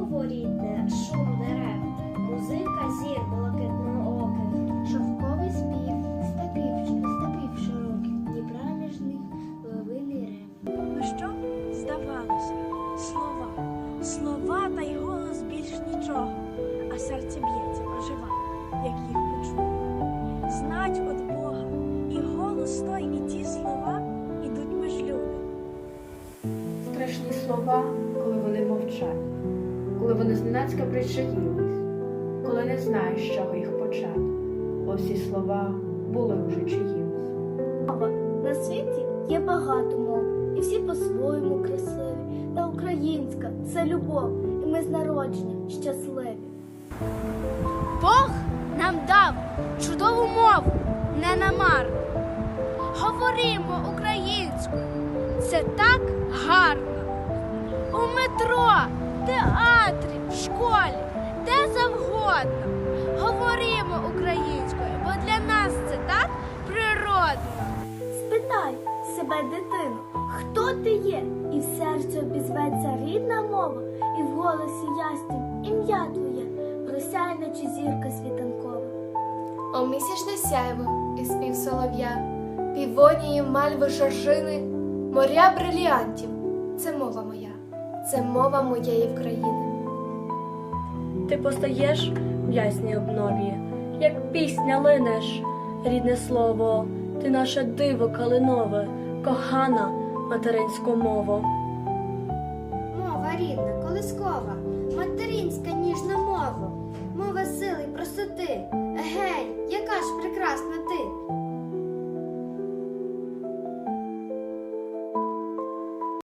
слово шум дерев, музика зір блакитнооких, шовковий спів, степів, степів широких, Дніпра між них ловили рев. Ну що здавалося? Слова, слова та й голос більш нічого, а серце б'ється, ожива, як їх почув. Знать от Бога, і голос той, і ті слова ідуть між люди. Страшні слова, коли вони мовчать коли вони зненацька причаїлись, коли не знаєш, з чого їх почати, бо всі слова були вже чиїмсь. На світі є багато мов, і всі по-своєму красиві. Та українська це любов, і ми з народження щасливі. Бог нам дав чудову мову, не намарну. Говоримо українською, це так гарно. У метро, театрі, в школі, де завгодно. Говоримо українською, бо для нас це так природно. Спитай себе, дитину, хто ти є, і в серці обізветься рідна мова, і в голосі яснім ім'я твоє, просяй, наче зірка світанкова. О місячне сяйво і спів солов'я, півонії, мальви, жоржини, моря бриліантів. Це мова моя, це мова моєї країни. Ти постаєш в ясній обнові, як пісня линеш, рідне слово, ти наше диво калинове, кохана материнську мову. Мова рідна, колискова, материнська ніжна мова, мова сили простоти. Гей, яка ж прекрасна